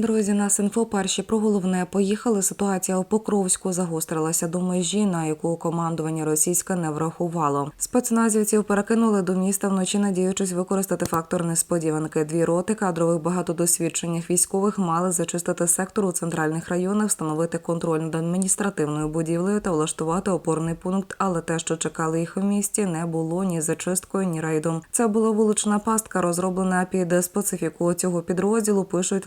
Друзі, нас інфо перші про головне поїхали. Ситуація у Покровську загострилася до межі, на яку командування російське не врахувало. Спецназівців перекинули до міста вночі, надіючись використати фактор несподіванки. Дві роти кадрових багатодосвідчених військових мали зачистити сектор у центральних районах, встановити контроль над адміністративною будівлею та влаштувати опорний пункт. Але те, що чекали їх у місті, не було ні зачисткою, ні рейдом. Це була вулична пастка, розроблена під специфіку цього підрозділу. Пишуть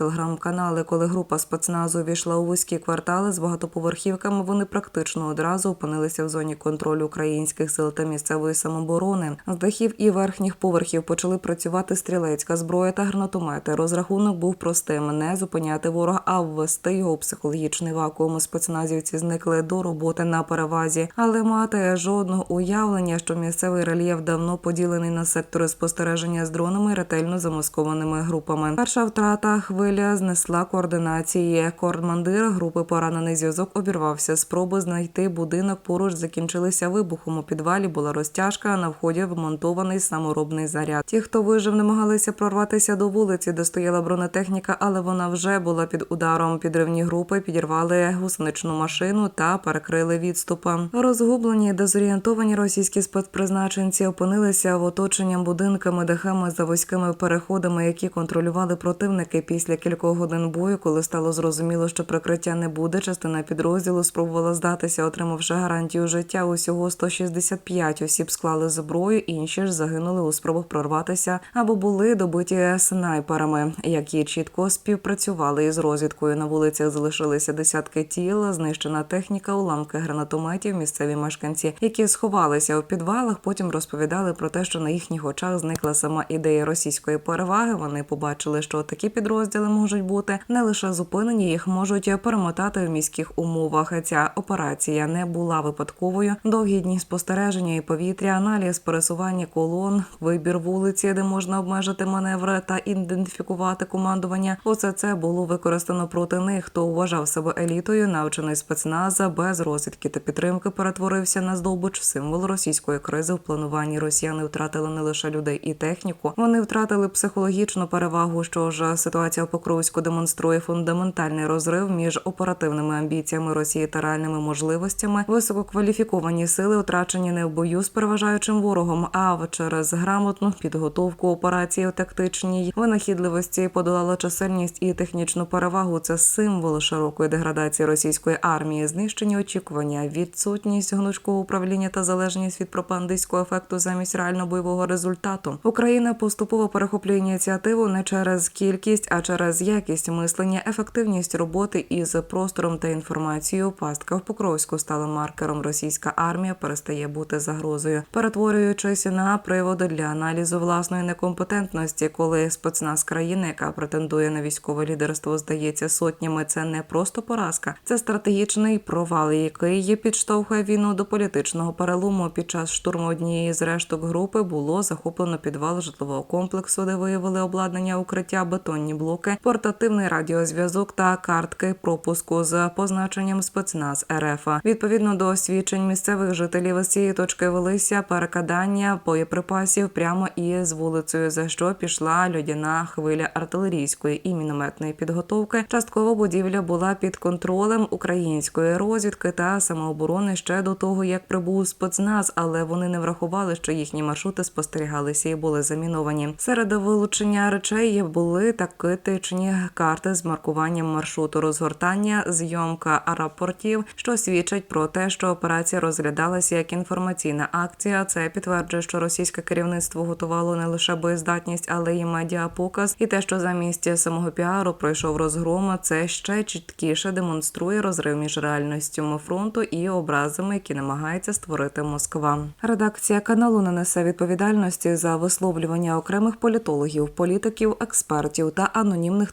телеграм-канали. Коли група спецназу увійшла у вузькі квартали з багатоповерхівками, вони практично одразу опинилися в зоні контролю українських сил та місцевої самоборони. З дахів і верхніх поверхів почали працювати стрілецька зброя та гранатомети. Розрахунок був простим: не зупиняти ворога, а ввести його у психологічний вакуум. Спецназівці зникли до роботи на перевазі, але мати жодного уявлення, що місцевий рельєф давно поділений на сектори спостереження з дронами ретельно замаскованими групами. Перша втрата хвиля знесла координації. Командир групи поранений зв'язок обірвався. Спроби знайти будинок поруч закінчилися вибухом. У підвалі була розтяжка. На вході вмонтований саморобний заряд. Ті, хто вижив, намагалися прорватися до вулиці, де стояла бронетехніка, але вона вже була під ударом. Підривні групи підірвали гусеничну машину та перекрили відступи. Розгублені, дезорієнтовані російські спецпризначенці опинилися в оточенням будинками, дахами за вузькими переходами, які контролювали противники після кількох годин бою, коли стало зрозуміло, що прикриття не буде. Частина підрозділу спробувала здатися, отримавши гарантію життя. Усього 165 осіб склали зброю, інші ж загинули у спробах прорватися або були добиті снайперами, які чітко співпрацювали із розвідкою. На вулицях залишилися десятки тіл, знищена техніка, уламки гранатометів. Місцеві мешканці, які сховалися у підвалах, потім розповідали про те, що на їхніх очах зникла сама ідея російської переваги. Вони побачили, що такі підрозділи можуть бути не лише зупинені, їх можуть перемотати в міських умовах. Ця операція не була випадковою. Довгі дні спостереження і повітря, аналіз пересування колон, вибір вулиці, де можна обмежити маневри та ідентифікувати командування. Усе це було використано проти них, хто вважав себе елітою, навчений спецназа без розвідки та підтримки перетворився на здобуч символ російської кризи в плануванні. Росіяни втратили не лише людей і техніку, вони втратили психологічну перевагу. Що ж ситуація в Покровську демонструє фундаментальний розрив між оперативними амбіціями Росії та реальними можливостями. Висококваліфіковані сили втрачені не в бою з переважаючим ворогом, а в через грамотну підготовку операції у тактичній винахідливості подолала чисельність і технічну перевагу. Це символ широкої деградації російської армії, знищені очікування, відсутність гнучкого управління та залежність від пропагандистського ефекту замість реально бойового результату. Україна поступово перехоплює ініціативу не через кількість, а через якість мислення, ефективність роботи із простором та інформацією. Пастка в Покровську стала маркером. Російська армія перестає бути загрозою, перетворюючись на привод для аналізу власної некомпетентності, коли спецназ країни, яка претендує на військове лідерство, здається сотнями. Це не просто поразка, це стратегічний провал, який підштовхує війну до політичного перелому. Під час штурму однієї з решток групи було захоплено підвал житлового комплексу, де виявили обладнання укриття, бетонні блоки, портативний радіозв'язок та картки пропуску з позначенням спецназ РФ. Відповідно до освідчень місцевих жителів з цієї точки велися перекидання боєприпасів прямо із вулицею, за що пішла льодяна хвиля артилерійської і мінометної підготовки. Частково будівля була під контролем української розвідки та самооборони ще до того, як прибув спецназ, але вони не врахували, що їхні маршрути спостерігалися і були заміновані. Серед вилучення речей були та критичні карти з маркуванням маршруту розгортання, зйомка аеропортів, що свідчить про те, що операція розглядалася як інформаційна акція. Це підтверджує, що російське керівництво готувало не лише боєздатність, але й медіапоказ. І те, що замість самого піару пройшов розгром, це ще чіткіше демонструє розрив між реальністю фронту і образами, які намагається створити Москва. Редакція каналу не несе відповідальності за висловлювання окремих політологів, політиків, експертів та анонімних